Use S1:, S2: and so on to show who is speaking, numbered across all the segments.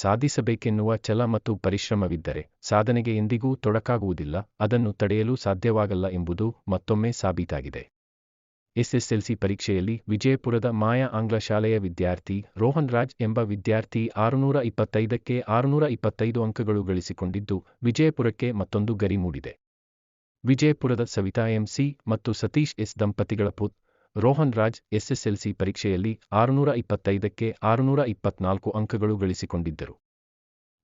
S1: ಸಾಧಿಸಬೇಕೆನ್ನುವ ಛಲ ಮತ್ತು ಪರಿಶ್ರಮವಿದ್ದರೆ ಸಾಧನೆಗೆ ಎಂದಿಗೂ ತೊಡಕಾಗುವುದಿಲ್ಲ, ಅದನ್ನು ತಡೆಯಲು ಸಾಧ್ಯವಾಗಲ್ಲ ಎಂಬುದು ಮತ್ತೊಮ್ಮೆ ಸಾಬೀತಾಗಿದೆ. ಎಸ್ಎಸ್ಎಲ್ಸಿ ಪರೀಕ್ಷೆಯಲ್ಲಿ ವಿಜಯಪುರದ ಮಾಯಾ ಆಂಗ್ಲ ಶಾಲೆಯ ವಿದ್ಯಾರ್ಥಿ ರೋಹನ್ ರಾಜ್ ಎಂಬ ವಿದ್ಯಾರ್ಥಿ ಆರುನೂರ ಇಪ್ಪತ್ತೈದಕ್ಕೆ ಆರುನೂರ ಇಪ್ಪತ್ತೈದು ಅಂಕಗಳು ಗಳಿಸಿಕೊಂಡಿದ್ದು, ವಿಜಯಪುರಕ್ಕೆ ಮತ್ತೊಂದು ಗರಿ ಮೂಡಿದೆ. ವಿಜಯಪುರದ ಸವಿತಾ ಎಂಸಿ ಮತ್ತು ಸತೀಶ್ ಎಸ್ ದಂಪತಿಗಳ ಪುತ್ ರೋಹನ್ ರಾಜ್ ಎಸ್ಎಸ್ಎಲ್ಸಿ ಪರೀಕ್ಷೆಯಲ್ಲಿ ಆರುನೂರ ಇಪ್ಪತ್ತೈದಕ್ಕೆ ಆರುನೂರ ಇಪ್ಪತ್ನಾಲ್ಕು ಅಂಕಗಳು ಗಳಿಸಿಕೊಂಡಿದ್ದರು.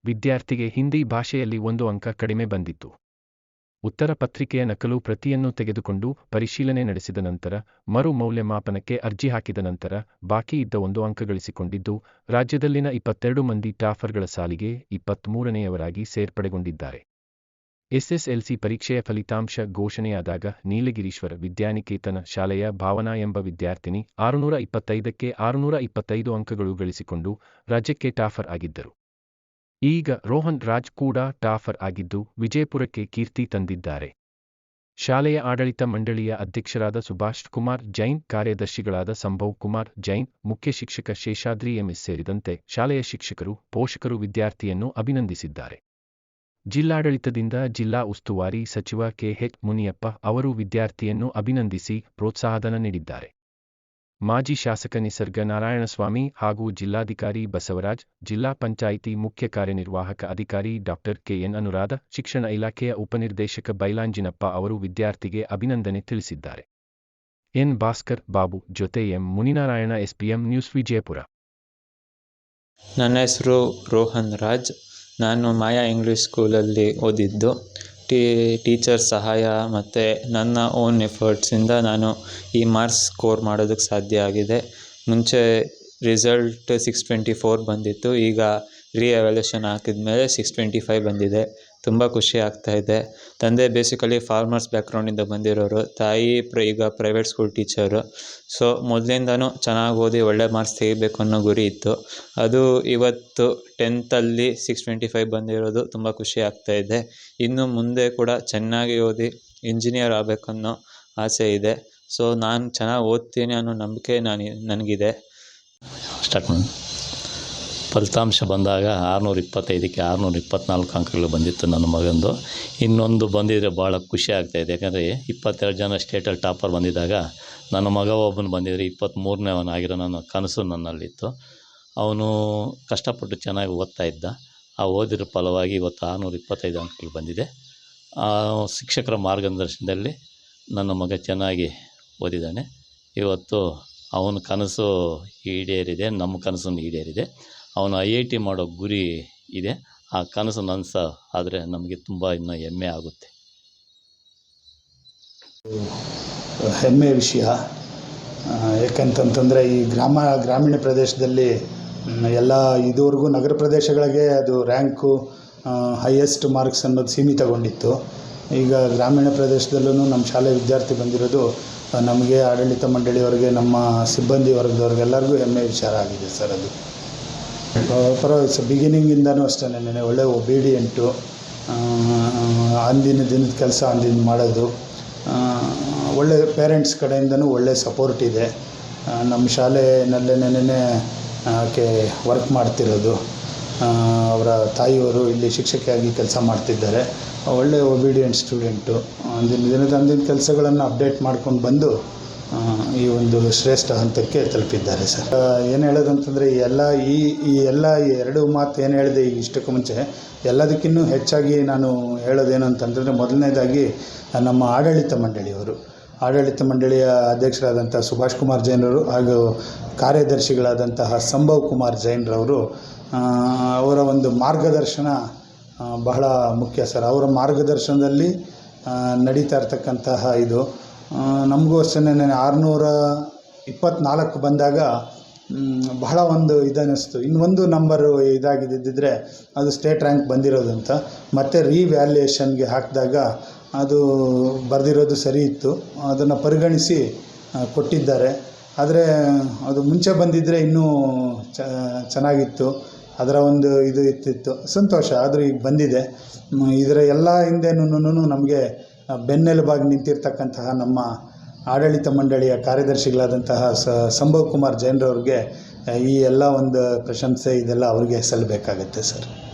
S1: ವಿದ್ಯಾರ್ಥಿಗೆ ಹಿಂದಿ ಭಾಷೆಯಲ್ಲಿ ಒಂದು ಅಂಕ ಕಡಿಮೆ ಬಂದಿತ್ತು. ಉತ್ತರ ಪತ್ರಿಕೆಯ ನಕಲು ಪ್ರತಿಯನ್ನು ತೆಗೆದುಕೊಂಡು ಪರಿಶೀಲನೆ ನಡೆಸಿದ ನಂತರ ಮರು ಮೌಲ್ಯಮಾಪನಕ್ಕೆ ಅರ್ಜಿ ಹಾಕಿದ ನಂತರ ಬಾಕಿ ಇದ್ದ ಒಂದು ಅಂಕ ಗಳಿಸಿಕೊಂಡಿದ್ದು, ರಾಜ್ಯದಲ್ಲಿನ ಇಪ್ಪತ್ತೆರಡು ಮಂದಿ ಟಾಫರ್ಗಳ ಸಾಲಿಗೆ ಇಪ್ಪತ್ಮೂರನೆಯವರಾಗಿ ಸೇರ್ಪಡೆಗೊಂಡಿದ್ದಾರೆ. ಎಸ್ಎಸ್ಎಲ್ಸಿ ಪರೀಕ್ಷೆಯ ಫಲಿತಾಂಶ ಘೋಷಣೆಯಾದಾಗ ನೀಲಗಿರೀಶ್ವರ ವಿದ್ಯಾನಿಕೇತನ ಶಾಲೆಯ ಭಾವನಾ ಎಂಬ ವಿದ್ಯಾರ್ಥಿನಿ ಆರುನೂರ ಇಪ್ಪತ್ತೈದಕ್ಕೆ ಆರುನೂರ ಇಪ್ಪತ್ತೈದು ಅಂಕಗಳು ಗಳಿಸಿಕೊಂಡು ರಾಜ್ಯಕ್ಕೆ ಟಾಫರ್ ಆಗಿದ್ದರು. ಈಗ ರೋಹನ್ ರಾಜ್ ಕೂಡ ಟಾಫರ್ ಆಗಿದ್ದು ವಿಜಯಪುರಕ್ಕೆ ಕೀರ್ತಿ ತಂದಿದ್ದಾರೆ. ಶಾಲೆಯ ಆಡಳಿತ ಮಂಡಳಿಯ ಅಧ್ಯಕ್ಷರಾದ ಸುಭಾಷ್ ಕುಮಾರ್, ಜೈನ್ ಕಾರ್ಯದರ್ಶಿಗಳಾದ ಸಂಭವ್ ಕುಮಾರ್, ಜೈನ್ ಮುಖ್ಯ ಶಿಕ್ಷಕ ಶೇಷಾದ್ರಿ ಎಂಎಸ್ ಸೇರಿದಂತೆ ಶಾಲೆಯ ಶಿಕ್ಷಕರು, ಪೋಷಕರು ವಿದ್ಯಾರ್ಥಿಯನ್ನು ಅಭಿನಂದಿಸಿದ್ದಾರೆ. ಜಿಲ್ಲಾಡಳಿತದಿಂದ ಜಿಲ್ಲಾ ಉಸ್ತುವಾರಿ ಸಚಿವ ಕೆಎಚ್ ಮುನಿಯಪ್ಪ ಅವರು ವಿದ್ಯಾರ್ಥಿಯನ್ನು ಅಭಿನಂದಿಸಿ ಪ್ರೋತ್ಸಾಹಧನ ನೀಡಿದ್ದಾರೆ. ಮಾಜಿ ಶಾಸಕ ನಿಸರ್ಗ ನಾರಾಯಣಸ್ವಾಮಿ ಹಾಗೂ ಜಿಲ್ಲಾಧಿಕಾರಿ ಬಸವರಾಜ್, ಜಿಲ್ಲಾ ಪಂಚಾಯಿತಿ ಮುಖ್ಯ ಕಾರ್ಯನಿರ್ವಾಹಕ ಅಧಿಕಾರಿ ಡಾಕ್ಟರ್ ಕೆಎನ್ ಅನುರಾಧ, ಶಿಕ್ಷಣ ಇಲಾಖೆಯ ಉಪನಿರ್ದೇಶಕ ಬೈಲಾಂಜಿನಪ್ಪ ಅವರು ವಿದ್ಯಾರ್ಥಿಗೆ ಅಭಿನಂದನೆ ತಿಳಿಸಿದ್ದಾರೆ. ಎನ್ ಭಾಸ್ಕರ್ ಬಾಬು ಜೊತೆ M Muninarayana, SPM news Vijayapura.
S2: ನನ್ನ ಹೆಸರು ರೋಹನ್ ರಾಜ್. ನಾನು ಮಾಯಾ ಇಂಗ್ಲೀಷ್ ಸ್ಕೂಲಲ್ಲಿ ಓದಿದ್ದು. ಟೀಚರ್ ಸಹಾಯ ಮತ್ತು ನನ್ನ ಓನ್ ಎಫರ್ಟ್ಸಿಂದ ನಾನು ಈ ಮಾರ್ಕ್ಸ್ ಸ್ಕೋರ್ ಮಾಡೋದಕ್ಕೆ ಸಾಧ್ಯ ಆಗಿದೆ. ಮುಂಚೆ ರಿಸಲ್ಟ್ ಸಿಕ್ಸ್ ಟ್ವೆಂಟಿ ಫೋರ್ ಬಂದಿತ್ತು, ಈಗ ರೀ ಎವ್ಯಾಲ್ಯೂಷನ್ ಹಾಕಿದ ಮೇಲೆ ಸಿಕ್ಸ್ ಟ್ವೆಂಟಿ ಫೈವ್ ಬಂದಿದೆ. ತುಂಬ ಖುಷಿ ಆಗ್ತಾ ಇದೆ. ತಂದೆ ಬೇಸಿಕಲಿ ಫಾರ್ಮರ್ಸ್ ಬ್ಯಾಕ್ಗ್ರೌಂಡಿಂದ ಬಂದಿರೋರು, ತಾಯಿ ಪ್ರ, ಈಗ ಪ್ರೈವೇಟ್ ಸ್ಕೂಲ್ ಟೀಚರು ಸೊ ಮೊದಲಿಂದನೂ ಚೆನ್ನಾಗಿ ಓದಿ ಒಳ್ಳೆ ಮಾರ್ಕ್ಸ್ ತೆಗಿಬೇಕು ಅನ್ನೋ ಗುರಿ ಇತ್ತು. ಅದು ಇವತ್ತು ಟೆಂತಲ್ಲಿ ಸಿಕ್ಸ್ ಟ್ವೆಂಟಿ ಫೈವ್ ಬಂದಿರೋದು ತುಂಬ ಖುಷಿ ಆಗ್ತಾ ಇದೆ. ಇನ್ನು ಮುಂದೆ ಕೂಡ ಚೆನ್ನಾಗಿ ಓದಿ ಇಂಜಿನಿಯರ್ ಆಗಬೇಕನ್ನೋ ಆಸೆ ಇದೆ. ಸೊ ನಾನು ಚೆನ್ನಾಗಿ ಓದ್ತೀನಿ ಅನ್ನೋ ನಂಬಿಕೆ ನಾನು, ನನಗಿದೆ.
S3: ಸ್ಟಾರ್ಟ್ ಮಾಡಿ ಫಲಿತಾಂಶ ಬಂದಾಗ ಆರುನೂರ ಇಪ್ಪತ್ತೈದಕ್ಕೆ ಆರುನೂರ ಇಪ್ಪತ್ನಾಲ್ಕು ಅಂಕಗಳು ಬಂದಿತ್ತು ನನ್ನ ಮಗಂದು. ಇನ್ನೊಂದು ಬಂದಿದ್ದರೆ ಭಾಳ ಖುಷಿ ಆಗ್ತಾಯಿದೆ ಯಾಕಂದರೆ ಇಪ್ಪತ್ತೆರಡು ಜನ ಸ್ಟೇಟಲ್ಲಿ ಟಾಪರ್ ಬಂದಿದ್ದಾಗ ನನ್ನ ಮಗ ಒಬ್ಬನು ಬಂದಿದ್ದರೆ ಇಪ್ಪತ್ತ್ಮೂರನೇವನಾಗಿರೋ ನನ್ನ ಕನಸು ನನ್ನಲ್ಲಿತ್ತು. ಅವನು ಕಷ್ಟಪಟ್ಟು ಚೆನ್ನಾಗಿ ಓದ್ತಾ ಇದ್ದ. ಆ ಓದಿರೋ ಫಲವಾಗಿ ಇವತ್ತು ಆರುನೂರ ಇಪ್ಪತ್ತೈದು ಅಂಕಗಳು ಬಂದಿದೆ. ಆ ಶಿಕ್ಷಕರ ಮಾರ್ಗದರ್ಶನದಲ್ಲಿ ನನ್ನ ಮಗ ಚೆನ್ನಾಗಿ ಓದಿದ್ದಾನೆ. ಇವತ್ತು ಅವನ ಕನಸು ಈಡೇರಿದೆ, ನಮ್ಮ ಕನಸನ್ನು ಈಡೇರಿದೆ. ಅವನು ಐ ಐ ಟಿ ಮಾಡೋ ಗುರಿ ಇದೆ. ಆ ಕನಸು ನನಸ ಆದರೆ ನಮಗೆ ತುಂಬ ಇನ್ನೂ ಹೆಮ್ಮೆ ಆಗುತ್ತೆ.
S4: ಹೆಮ್ಮೆಯ ವಿಷಯ. ಯಾಕಂತಂತಂದರೆ ಈ ಗ್ರಾಮ, ಗ್ರಾಮೀಣ ಪ್ರದೇಶದಲ್ಲಿ ಎಲ್ಲ ಇದುವರೆಗೂ ನಗರ ಪ್ರದೇಶಗಳಿಗೆ ಅದು ರ್ಯಾಂಕು ಹೈಯೆಸ್ಟ್ ಮಾರ್ಕ್ಸ್ ಅನ್ನೋದು ಸೀಮಿತಗೊಂಡಿತ್ತು. ಈಗ ಗ್ರಾಮೀಣ ಪ್ರದೇಶದಲ್ಲೂ ನಮ್ಮ ಶಾಲೆ ವಿದ್ಯಾರ್ಥಿ ಬಂದಿರೋದು, ನಮಗೆ ಆಡಳಿತ ಮಂಡಳಿಯವರಿಗೆ, ನಮ್ಮ ಸಿಬ್ಬಂದಿ ವರ್ಗದವ್ರಿಗೆಲ್ಲರಿಗೂ ಹೆಮ್ಮೆ ವಿಚಾರ ಆಗಿದೆ ಸರ್ ಅದು. ಪರವಾಗಿಲ್ಲ ಬಿಗಿನಿಂಗಿಂದನೂ ಅಷ್ಟೇ ನೆನೆ ಒಳ್ಳೆ ಒಬೀಡಿಯೆಂಟು ಅಂದಿನ ದಿನದ ಕೆಲಸ ಅಂದಿನ ಮಾಡೋದು. ಒಳ್ಳೆ ಪೇರೆಂಟ್ಸ್ ಕಡೆಯಿಂದನೂ ಒಳ್ಳೆ ಸಪೋರ್ಟ್ ಇದೆ. ನಮ್ಮ ಶಾಲೆಯಲ್ಲೇ ನೆನೆ ಆಕೆ ವರ್ಕ್ ಮಾಡ್ತಿರೋದು. ಅವರ ತಾಯಿಯವರು ಇಲ್ಲಿ ಶಿಕ್ಷಕಿಯಾಗಿ ಕೆಲಸ ಮಾಡ್ತಿದ್ದಾರೆ. ಒಳ್ಳೆ ಒಬಿಡಿಯೆಂಟ್ ಸ್ಟೂಡೆಂಟು ಅಂದಿನ ದಿನದ, ಅಂದಿನ ಕೆಲಸಗಳನ್ನು ಅಪ್ಡೇಟ್ ಮಾಡ್ಕೊಂಡು ಬಂದು ಈ ಒಂದು ಶ್ರೇಷ್ಠ ಹಂತಕ್ಕೆ ತಲುಪಿದ್ದಾರೆ ಸರ್. ಏನು ಹೇಳೋದಂತಂದರೆ ಈ ಎಲ್ಲ ಈ ಈ ಎಲ್ಲ ಎರಡು ಮಾತು ಏನು ಹೇಳಿದೆ ಈಗ ಇಷ್ಟಕ್ಕೂ ಮುಂಚೆ ಎಲ್ಲದಕ್ಕಿಂತ ಹೆಚ್ಚಾಗಿ ನಾನು ಹೇಳೋದೇನು ಅಂತಂದರೆ ಮೊದಲನೇದಾಗಿ ನಮ್ಮ ಆಡಳಿತ ಮಂಡಳಿಯವರು, ಆಡಳಿತ ಮಂಡಳಿಯ ಅಧ್ಯಕ್ಷರಾದಂಥ ಸುಭಾಷ್ ಕುಮಾರ್ ಜೈನರು ಹಾಗೂ ಕಾರ್ಯದರ್ಶಿಗಳಾದಂತಹ ಸಂಭವ್ ಕುಮಾರ್ ಜೈನ್ರವರು ಅವರ ಒಂದು ಮಾರ್ಗದರ್ಶನ ಬಹಳ ಮುಖ್ಯ ಸರ್. ಅವರ ಮಾರ್ಗದರ್ಶನದಲ್ಲಿ ನಡೀತಾ ಇರ್ತಕ್ಕಂತಹ ಇದು ನಮಗೂ ಅಷ್ಟೇ ಆರುನೂರ ಇಪ್ಪತ್ತ್ನಾಲ್ಕು ಬಂದಾಗ ಬಹಳ ಒಂದು ಇದನ್ನಿಸ್ತು ಇನ್ನೊಂದು ನಂಬರು ಇದಾಗಿದ್ದಿದ್ದರೆ ಅದು ಸ್ಟೇಟ್ ರ್ಯಾಂಕ್ ಬಂದಿರೋದು ಅಂತ ಮತ್ತು ರೀವ್ಯಾಲ್ಯೂಯೇಷನ್ಗೆ ಹಾಕಿದಾಗ ಅದು ಬರೆದಿರೋದು ಸರಿ ಇತ್ತು. ಅದನ್ನು ಪರಿಗಣಿಸಿ ಕೊಟ್ಟಿದ್ದಾರೆ. ಆದರೆ, ಅದು ಮುಂಚೆ ಬಂದಿದ್ದರೆ ಇನ್ನೂ ಚೆನ್ನಾಗಿತ್ತು. ಅದರ ಒಂದು ಇದು ಇತ್ತಿತ್ತು ಸಂತೋಷ, ಆದರೂ ಈಗ ಬಂದಿದೆ. ಇದರ ಎಲ್ಲ ಹಿಂದೆನೂ ನಮಗೆ ಬೆನ್ನೆಲುಬಾಗಿ ನಿಂತಿರ್ತಕ್ಕಂತಹ ನಮ್ಮ ಆಡಳಿತ ಮಂಡಳಿಯ ಕಾರ್ಯದರ್ಶಿಗಳಾದಂತಹ ಸ, ಸಂಭವ್ ಕುಮಾರ್ ಜೈನ್ರವ್ರಿಗೆ ಈ ಎಲ್ಲ ಒಂದು ಪ್ರಶಂಸೆ, ಇದೆಲ್ಲ ಅವ್ರಿಗೆ ಸಲ್ಲಬೇಕಾಗತ್ತೆ ಸರ್.